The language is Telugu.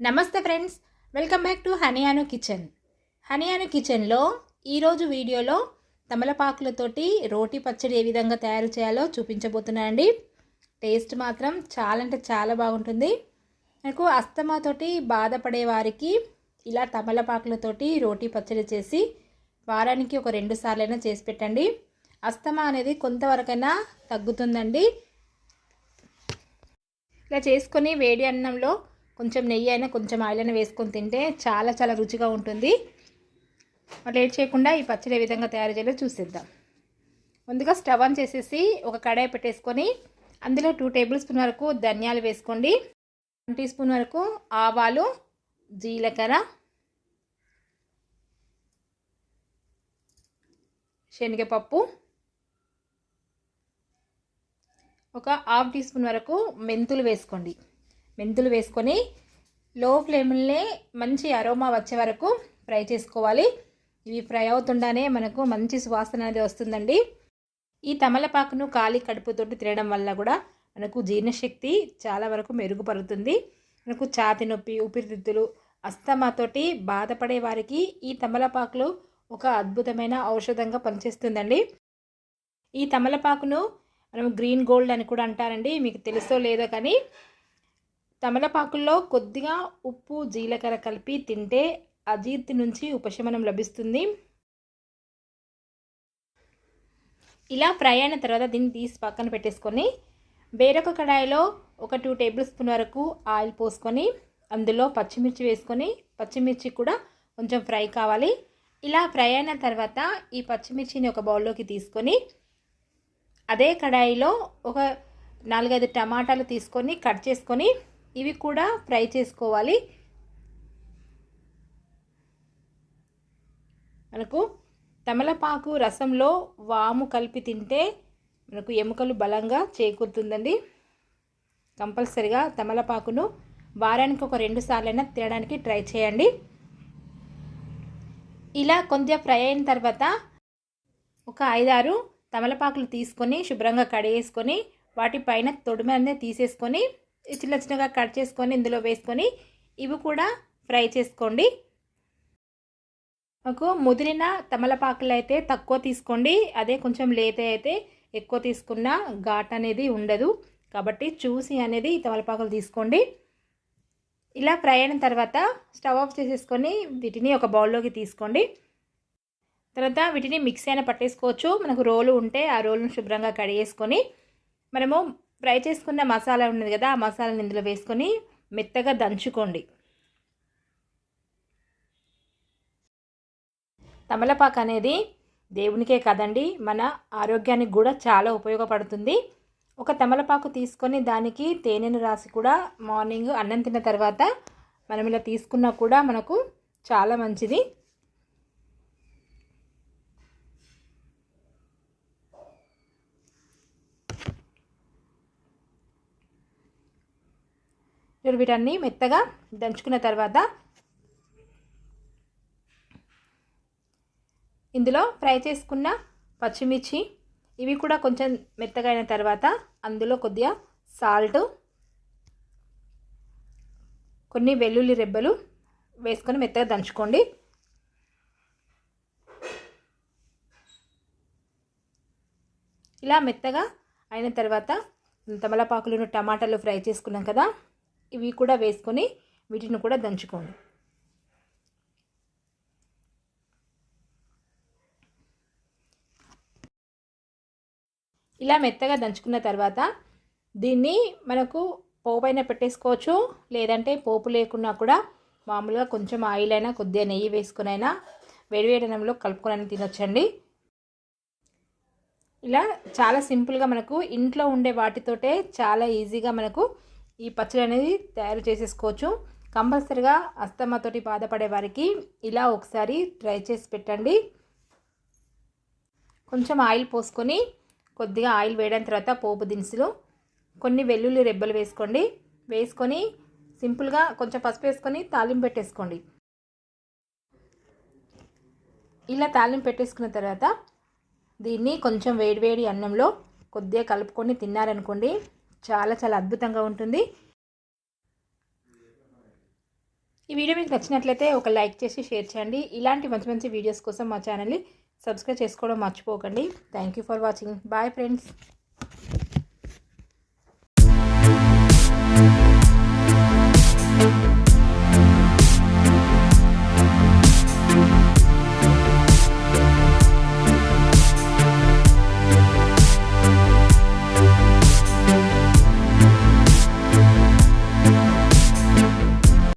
నమస్తే friends welcome back to Haniyanu kitchen. Haniyanu కిచెన్లో ఈరోజు వీడియోలో తమలపాకులతోటి రోటి పచ్చడి ఏ విధంగా తయారు చేయాలో చూపించబోతున్నానండి. టేస్ట్ మాత్రం చాలా అంటే చాలా బాగుంటుంది. నాకు అస్తమాతోటి బాధపడే వారికి ఇలా తమలపాకులతోటి రోటీ పచ్చడి చేసి వారానికి ఒక రెండు సార్లైనా చేసి పెట్టండి. అస్తమా అనేది కొంతవరకైనా తగ్గుతుందండి. ఇలా చేసుకొని వేడి అన్నంలో కొంచెం నెయ్యి అయినా కొంచెం ఆయిల్ అయినా వేసుకొని తింటే చాలా చాలా రుచిగా ఉంటుంది. లేట్ చేయకుండా ఈ పచ్చడి ఏ విధంగా తయారు చేయాలో చూసేద్దాం. ముందుగా స్టవ్ ఆన్ చేసేసి ఒక కడాయి పెట్టేసుకొని అందులో టూ టేబుల్ స్పూన్ వరకు ధనియాలు వేసుకోండి. వన్ టీ స్పూన్ వరకు ఆవాలు జీలకర్ర శనగపప్పు ఒక హాఫ్ టీ స్పూన్ వరకు మెంతులు వేసుకోండి. మెంతులు వేసుకొని లో ఫ్లేమ్లే మంచి అరోమా వచ్చే వరకు ఫ్రై చేసుకోవాలి. ఇవి ఫ్రై అవుతుండనే మనకు మంచి సువాసన అనేది వస్తుందండి. ఈ తమలపాకును ఖాళీ కడుపుతోటి తినడం వల్ల కూడా మనకు జీర్ణశక్తి చాలా వరకు మెరుగుపడుతుంది మనకు ఛాతి నొప్పి ఊపిరితిత్తులు అస్తమాతోటి బాధపడే వారికి ఈ తమలపాకులు ఒక అద్భుతమైన ఔషధంగా పనిచేస్తుందండి. ఈ తమలపాకును మనం గ్రీన్ గోల్డ్ అని కూడా అంటారండి. మీకు తెలుసో లేదో కానీ తమలపాకుల్లో కొద్దిగా ఉప్పు జీలకర్ర కలిపి తింటే అజీర్తి నుంచి ఉపశమనం లభిస్తుంది. ఇలా ఫ్రై అయిన తర్వాత దీన్ని తీసి పక్కన పెట్టేసుకొని వేరొక కడాయిలో ఒక టూ టేబుల్ స్పూన్ వరకు ఆయిల్ పోసుకొని అందులో పచ్చిమిర్చి వేసుకొని పచ్చిమిర్చి కూడా కొంచెం ఫ్రై కావాలి. ఇలా ఫ్రై అయిన తర్వాత ఈ పచ్చిమిర్చిని ఒక బౌల్లోకి తీసుకొని అదే కడాయిలో ఒక నాలుగైదు టమాటాలు తీసుకొని కట్ చేసుకొని ఇవి కూడా ఫ్రై చేసుకోవాలి. మనకు తమలపాకు రసంలో వాము కలిపి తింటే మనకు ఎముకలు బలంగా చేకూరుతుందండి. కంపల్సరిగా తమలపాకును వారానికి ఒక రెండు సార్లైనా తినడానికి ట్రై చేయండి. ఇలా కొంచెం ఫ్రై అయిన తర్వాత ఒక ఐదారు తమలపాకులు తీసుకొని శుభ్రంగా కడిగేసుకొని వాటిపైన తొడిమ అనేది తీసేసుకొని చిన్న చిన్నగా కట్ చేసుకొని ఇందులో వేసుకొని ఇవి కూడా ఫ్రై చేసుకోండి. మాకు ముదిరిన తమలపాకులు అయితే తక్కువ తీసుకోండి. అదే కొంచెం లేత అయితే ఎక్కువ తీసుకున్న ఘాట్ అనేది ఉండదు. కాబట్టి చూసి అనేది తమలపాకులు తీసుకోండి. ఇలా ఫ్రై అయిన తర్వాత స్టవ్ ఆఫ్ చేసేసుకొని వీటిని ఒక బౌల్లోకి తీసుకోండి. తర్వాత వీటిని మిక్సీ అయినా పట్టేసుకోవచ్చు. మనకు రోలు ఉంటే ఆ రోలును శుభ్రంగా కడిగేసుకొని మనము ఫ్రై చేసుకున్న మసాలా ఉన్నది కదా ఆ మసాలాని ఇందులో వేసుకొని మెత్తగా దంచుకోండి. తమలపాకు అనేది దేవునికే కదండి మన ఆరోగ్యానికి కూడా చాలా ఉపయోగపడుతుంది. ఒక తమలపాకు తీసుకొని దానికి తేనెను రాసి కూడా మార్నింగ్ అన్నం తిన్న తర్వాత మనం ఇలా తీసుకున్నా కూడా మనకు చాలా మంచిది. ఇప్పుడు వీటన్ని మెత్తగా దంచుకున్న తర్వాత ఇందులో ఫ్రై చేసుకున్న పచ్చిమిర్చి ఇవి కూడా కొంచెం మెత్తగా అయిన తర్వాత అందులో కొద్దిగా సాల్ట్ కొన్ని వెల్లుల్లి రెబ్బలు వేసుకొని మెత్తగా దంచుకోండి. ఇలా మెత్తగా అయిన తర్వాత తమలపాకులను టమాటాలు ఫ్రై చేసుకున్నాం కదా ఇవి కూడా వేసుకొని వీటిని కూడా దంచుకోండి. ఇలా మెత్తగా దంచుకున్న తర్వాత దీన్ని మనకు పోపు పైన పెట్టేసుకోవచ్చు లేదంటే పోపు లేకున్నా కూడా మామూలుగా కొంచెం ఆయిల్ అయినా కొద్దిగా నెయ్యి వేసుకునైనా వేడివేడనంలో కలుపుకొని తినొచ్చండి. ఇలా చాలా సింపుల్గా మనకు ఇంట్లో ఉండే వాటితోటే చాలా ఈజీగా మనకు ఈ పచ్చడి అనేది తయారు చేసేసుకోవచ్చు. కంపల్సరిగా అస్తమాతోటి బాధపడే వారికి ఇలా ఒకసారి ట్రై చేసి పెట్టండి. కొంచెం ఆయిల్ పోసుకొని కొద్దిగా ఆయిల్ వేయడం తర్వాత పోపు దినుసులు కొన్ని వెల్లుల్లి రెబ్బలు వేసుకోండి. వేసుకొని సింపుల్గా కొంచెం పసుపు వేసుకొని తాలింపు పెట్టేసుకోండి. ఇలా తాలింపు పెట్టేసుకున్న తర్వాత దీన్ని కొంచెం వేడివేడి అన్నంలో కొద్దిగా కలుపుకొని తిన్నారనుకోండి చాలా చాలా అద్భుతంగా ఉంటుంది. ఈ వీడియో మీకు నచ్చినట్లయితే ఒక లైక్ చేసి షేర్ చేయండి. ఇలాంటి మంచి మంచి వీడియోస్ కోసం మా ఛానల్ని సబ్స్క్రైబ్ చేసుకోవడం మర్చిపోకండి. Thank you for watching bye friends